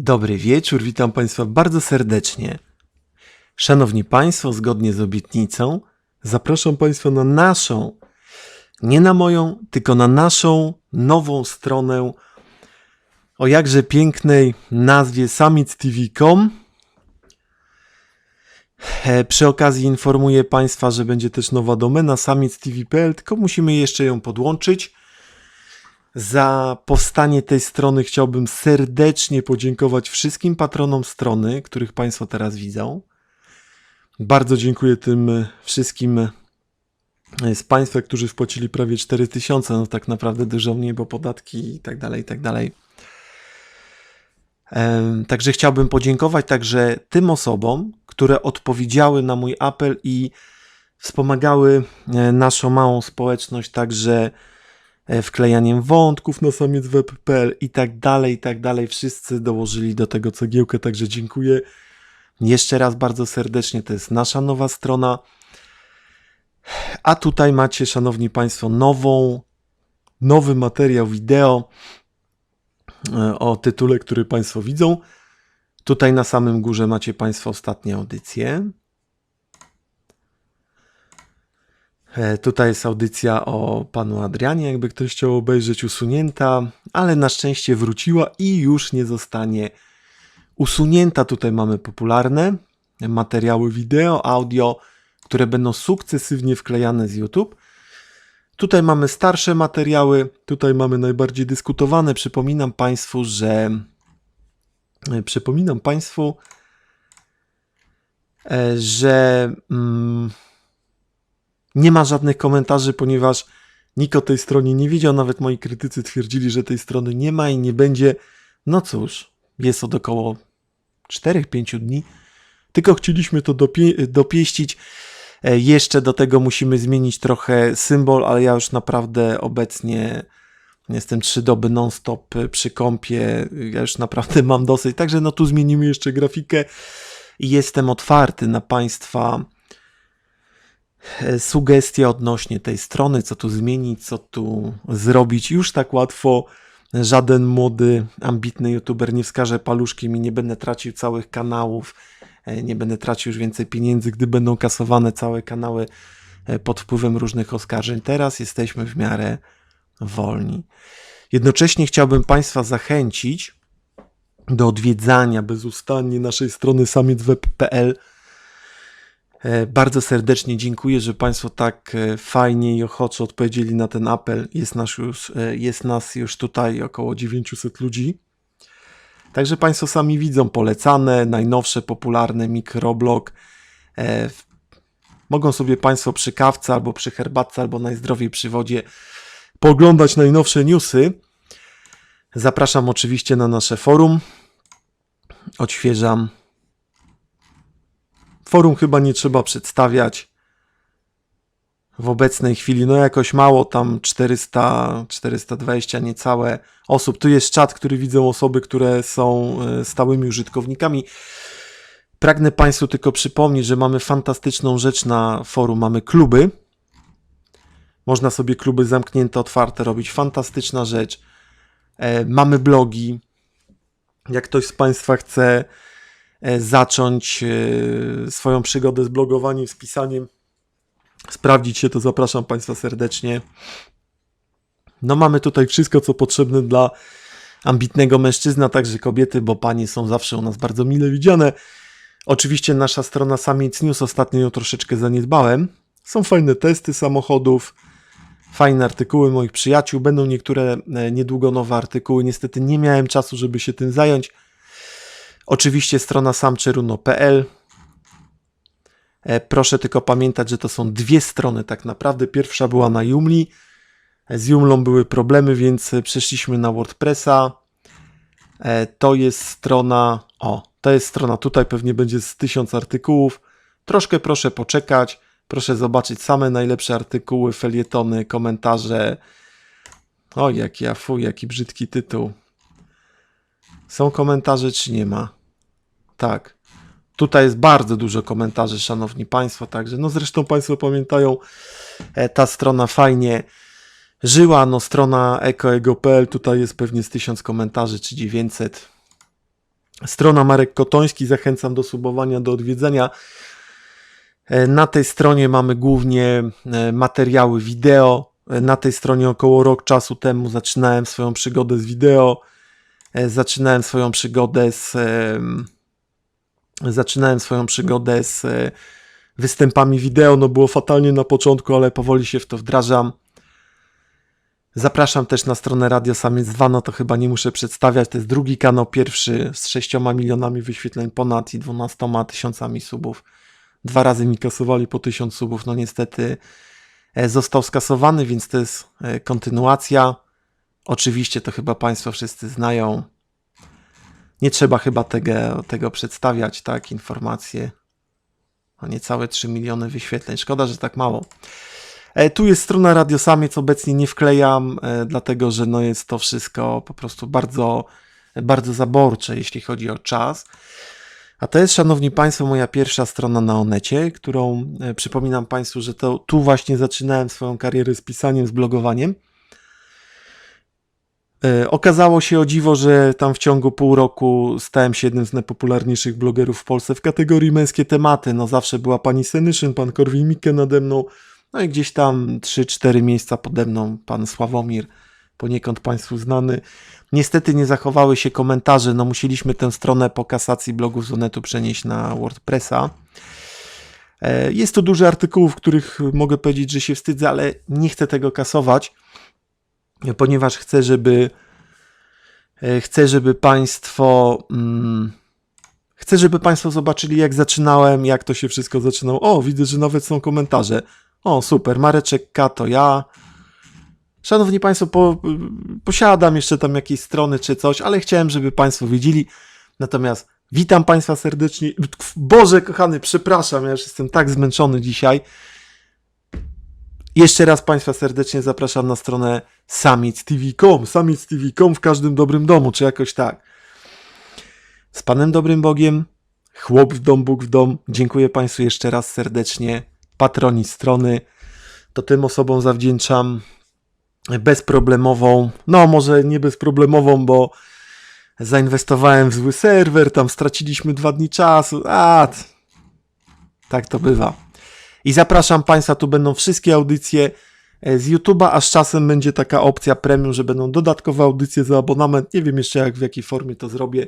Dobry wieczór, witam Państwa bardzo serdecznie. Szanowni Państwo, zgodnie z obietnicą, zapraszam Państwa na naszą, nie na moją, tylko na naszą nową stronę o jakże pięknej nazwie summittv.com. E, Przy okazji informuję Państwa, że będzie też nowa domena summittv.pl, tylko musimy jeszcze ją podłączyć. Za powstanie tej strony chciałbym serdecznie podziękować wszystkim patronom strony, których Państwo teraz widzą. Bardzo dziękuję tym wszystkim e, z Państwa, którzy wpłacili prawie 4000, no tak naprawdę dużo mniej, bo podatki i tak dalej, i tak dalej. Także chciałbym podziękować także tym osobom, które odpowiedziały na mój apel i wspomagały e, naszą małą społeczność także wklejaniem wątków na samiecweb.pl i tak dalej, i tak dalej. Wszyscy dołożyli do tego cegiełkę, także dziękuję jeszcze raz bardzo serdecznie. To jest nasza nowa strona. A tutaj macie, szanowni państwo, nową, nowy materiał wideo e, o tytule, który państwo widzą. Tutaj na samym górze macie państwo ostatnie audycje. E, Tutaj jest audycja o panu Adrianie, jakby ktoś chciał obejrzeć, usunięta, ale na szczęście wróciła i już nie zostanie usunięta. Tutaj mamy popularne materiały wideo, audio, które będą sukcesywnie wklejane z YouTube. Tutaj mamy starsze materiały, tutaj mamy najbardziej dyskutowane. Przypominam Państwu, że e, przypominam Państwu, e, że mm, nie ma żadnych komentarzy, ponieważ nikt o tej stronie nie wiedział. Nawet moi krytycy twierdzili, że tej strony nie ma i nie będzie. No cóż, jest od około 4-5 dni. Tylko chcieliśmy to dopie- dopieścić. E, Jeszcze do tego musimy zmienić trochę symbol, ale ja już naprawdę obecnie jestem trzy doby non-stop e, przy kąpie. Ja już naprawdę mam dosyć. Także no tu zmienimy jeszcze grafikę i jestem otwarty na Państwa sugestie odnośnie tej strony, co tu zmienić, co tu zrobić. Już tak łatwo żaden młody, ambitny youtuber nie wskaże paluszkiem i nie będę tracił całych kanałów, e, nie będę tracił już więcej pieniędzy, gdy będą kasowane całe kanały e, pod wpływem różnych oskarżeń. Teraz jesteśmy w miarę wolni. Jednocześnie chciałbym Państwa zachęcić do odwiedzania bezustannie naszej strony samiecweb.pl. E, Bardzo serdecznie dziękuję, że Państwo tak e, fajnie i ochoczo odpowiedzieli na ten apel. Jest nas już, e, jest nas już tutaj około 900 ludzi. Także Państwo sami widzą polecane, najnowsze, popularne mikroblog. Mogą sobie Państwo przy kawce albo przy herbatce, albo najzdrowiej przy wodzie poglądać najnowsze newsy. Zapraszam oczywiście na nasze forum. Odświeżam Forum chyba nie trzeba przedstawiać. W obecnej chwili, no jakoś mało, tam 400, 420 niecałe osób. Tu jest czat, który widzą osoby, które są e, stałymi użytkownikami. Pragnę Państwu tylko przypomnieć, że mamy fantastyczną rzecz na forum. Mamy kluby. Można sobie kluby zamknięte, otwarte robić. Fantastyczna rzecz. E, Mamy blogi. Jak ktoś z Państwa chce zacząć e, swoją przygodę z blogowaniem, z pisaniem, sprawdzić się, to zapraszam Państwa serdecznie. No mamy tutaj wszystko, co potrzebne dla ambitnego mężczyzny, a także kobiety, bo panie są zawsze u nas bardzo mile widziane. Oczywiście nasza strona Samiec News, ostatnio ją troszeczkę zaniedbałem. Są fajne testy samochodów, fajne artykuły moich przyjaciół, będą niektóre e, niedługo nowe artykuły. Niestety nie miałem czasu, żeby się tym zająć. Oczywiście strona samczeruno.pl. E, Proszę tylko pamiętać, że to są dwie strony tak naprawdę. Pierwsza była na Joomla. Z Joomlą były problemy, więc e, przeszliśmy na WordPressa. E, To jest strona, o, to jest strona, tutaj pewnie będzie z tysiąc artykułów. Troszkę proszę poczekać, proszę zobaczyć same najlepsze artykuły, felietony, komentarze. O, jaki ja fuj, jaki brzydki tytuł. Są komentarze, czy nie ma? Tak. Tutaj jest bardzo dużo komentarzy, szanowni państwo, także no zresztą państwo pamiętają, e, ta strona fajnie żyła, no strona ekoego.pl, tutaj jest pewnie z 1000 komentarzy czy 900. Strona Marek Kotoński, zachęcam do subowania, do odwiedzenia. E, Na tej stronie mamy głównie e, materiały wideo. Na tej stronie około rok czasu temu zaczynałem swoją przygodę z wideo. Zaczynałem swoją przygodę z zaczynałem swoją przygodę z e, występami wideo. No było fatalnie na początku, ale powoli się w to wdrażam. Zapraszam też na stronę Radio Samiec 2, no to chyba nie muszę przedstawiać. To jest drugi kanał, pierwszy z 6 milionami wyświetleń ponad i 12 tysiącami subów. Dwa razy mi kasowali po 1000 subów, no niestety e, został skasowany, więc to jest e, kontynuacja. Oczywiście to chyba Państwo wszyscy znają. Nie trzeba chyba tego, tego przedstawiać, tak? Informacje o niecałe 3 miliony wyświetleń. Szkoda, że tak mało. E, Tu jest strona Radio Samiec, obecnie nie wklejam, e, dlatego że no jest to wszystko po prostu bardzo, bardzo zaborcze, jeśli chodzi o czas. A to jest, szanowni państwo, moja pierwsza strona na Onecie, którą e, przypominam państwu, że to tu właśnie zaczynałem swoją karierę z pisaniem, z blogowaniem. E, Okazało się o dziwo, że tam w ciągu pół roku stałem się jednym z najpopularniejszych blogerów w Polsce w kategorii męskie tematy. No zawsze była pani Senyszyn, pan Korwin-Mikke nade mną, no i gdzieś tam 3-4 miejsca pode mną pan Sławomir, poniekąd państwu znany. Niestety nie zachowały się komentarze, no musieliśmy tę stronę po kasacji blogów z Onetu przenieść na WordPressa. E, Jest tu dużo artykułów, których mogę powiedzieć, że się wstydzę, ale nie chcę tego kasować, ponieważ chcę, żeby e, chcę, żeby Państwo mm, chcę, żeby Państwo zobaczyli, jak zaczynałem, jak to się wszystko zaczynało. O, widzę, że nawet są komentarze. O, super, Mareczek K to ja. Szanowni Państwo, po, posiadam jeszcze tam jakieś strony czy coś, ale chciałem, żeby Państwo wiedzieli. Natomiast witam Państwa serdecznie. Boże, kochany, przepraszam, ja już jestem tak zmęczony dzisiaj. Jeszcze raz Państwa serdecznie zapraszam na stronę summit.tv.com. Summit.tv.com w każdym dobrym domu, czy jakoś tak. Z Panem Dobrym Bogiem, chłop w dom, Bóg w dom. Dziękuję Państwu jeszcze raz serdecznie. Patroni strony. To tym osobom zawdzięczam bezproblemową, no może nie bezproblemową, bo zainwestowałem w zły serwer, tam straciliśmy dwa dni czasu, a tak to bywa. I zapraszam Państwa, tu będą wszystkie audycje e, z YouTube'a, a z czasem będzie taka opcja premium, że będą dodatkowe audycje za abonament. Nie wiem jeszcze jak, w jakiej formie to zrobię,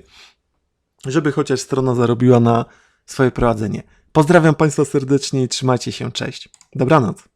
żeby chociaż strona zarobiła na swoje prowadzenie. Pozdrawiam Państwa serdecznie i trzymajcie się, cześć. Dobranoc.